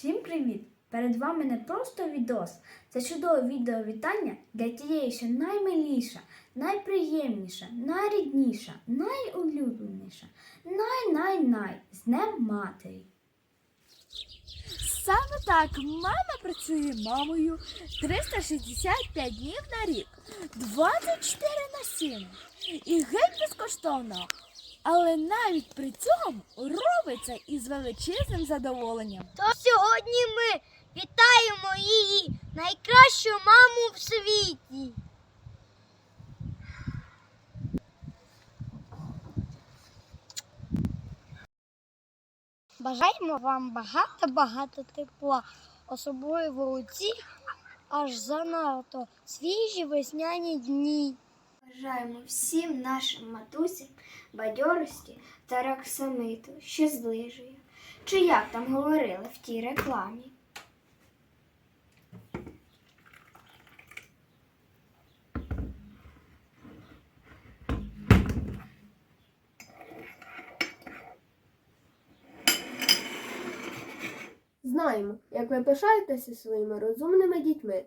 Всім привіт! Перед вами не просто відос, це чудове відео вітання для тієї, що наймиліша, найприємніша, найрідніша, найулюбленіша, най-най-най з Днем Матері. Саме так мама працює мамою 365 днів на рік, 24 на 7. І геть безкоштовно. Але навіть при цьому робить це із величезним задоволенням. То сьогодні ми вітаємо її найкращу маму в світі. Бажаємо вам багато-багато тепла, особливо у ці аж занадто свіжі весняні дні. Бажаємо всім нашим матусям бадьорості та роксамиту, що зближує. Чи як там говорили в тій рекламі? Знаємо, як ви пишаєтеся своїми розумними дітьми.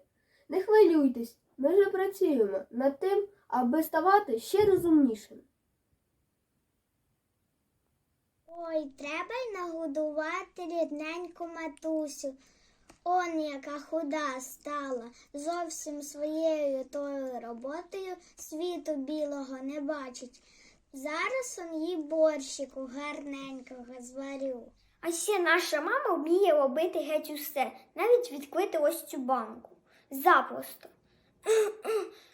Не хвилюйтесь, ми вже працюємо над тим, аби ставати ще розумнішими. Ой, треба й нагодувати рідненьку матусю. Он яка худа стала, зовсім своєю тою роботою світу білого не бачить. Зараз он їй борщику гарненького зварю. А ще наша мама вміє робити геть усе, навіть відкрити ось цю банку. Запросто.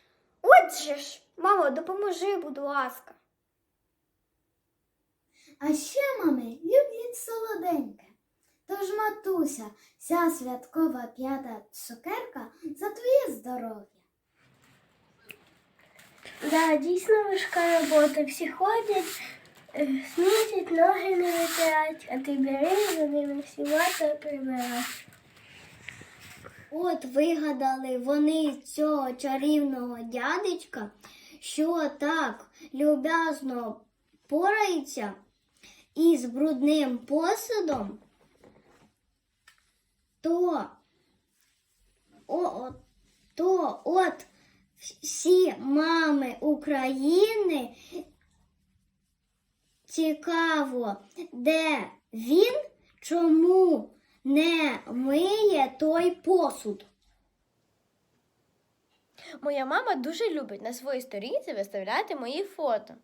Ж, мамо, допоможи, будь ласка. А ще мами люблять солоденьке. Тож, матуся, ця святкова п'ята цукерка за твоє здоров'я. Да, дійсно важка робота. Всі ходять, е, смітять, ноги не витирають, а ти бери за ними всіма та прибирай. От вигадали вони цього чарівного дядечка, що так люб'язно порається із брудним посудом, то, о, то от всі мами України цікаво, де він, чому не миє той посуд. Моя мама дуже любить на своїй сторінці виставляти мої фото.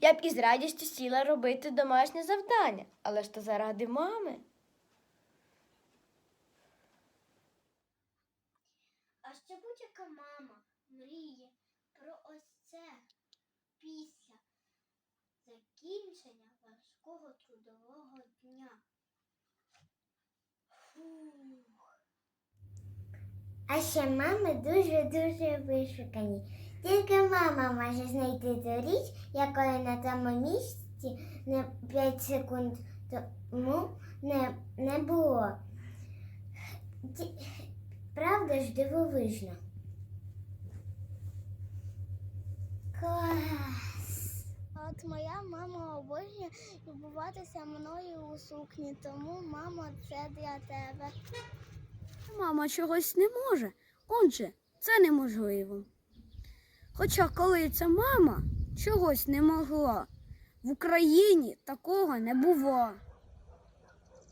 Я б із радістю сіла робити домашнє завдання, але ж то заради мами. А ще будь-яка мама мріє про ось це після закінчення важкого трудового дня. А ще мами дуже-дуже вишукані. Тільки мама може знайти ту річ, якої на тому місці не 5 секунд тому не, не було. Правда ж дивовижно? От моя мама обожнює любуватися мною у сукні, тому мама, це для тебе. Мама чогось не може, отже, це неможливо. Хоча коли ця мама чогось не могла, в Україні такого не було.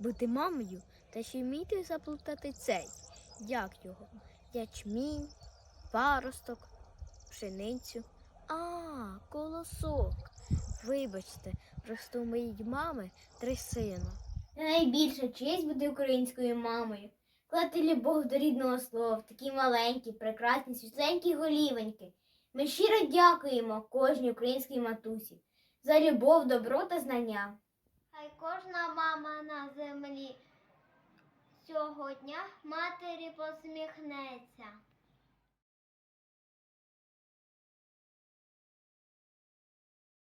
Бути мамою та ще вміти заплутати цей, як його, ячмінь, паросток, пшеницю. А, колосок. Вибачте, просто у моїй мами три сина. Найбільша честь бути українською мамою. Клати любов до рідного слова, такі маленькі, прекрасні, світленькі голівеньки. Ми щиро дякуємо кожній українській матусі за любов, добро та знання. Хай кожна мама на землі цього дня матері посміхнеться.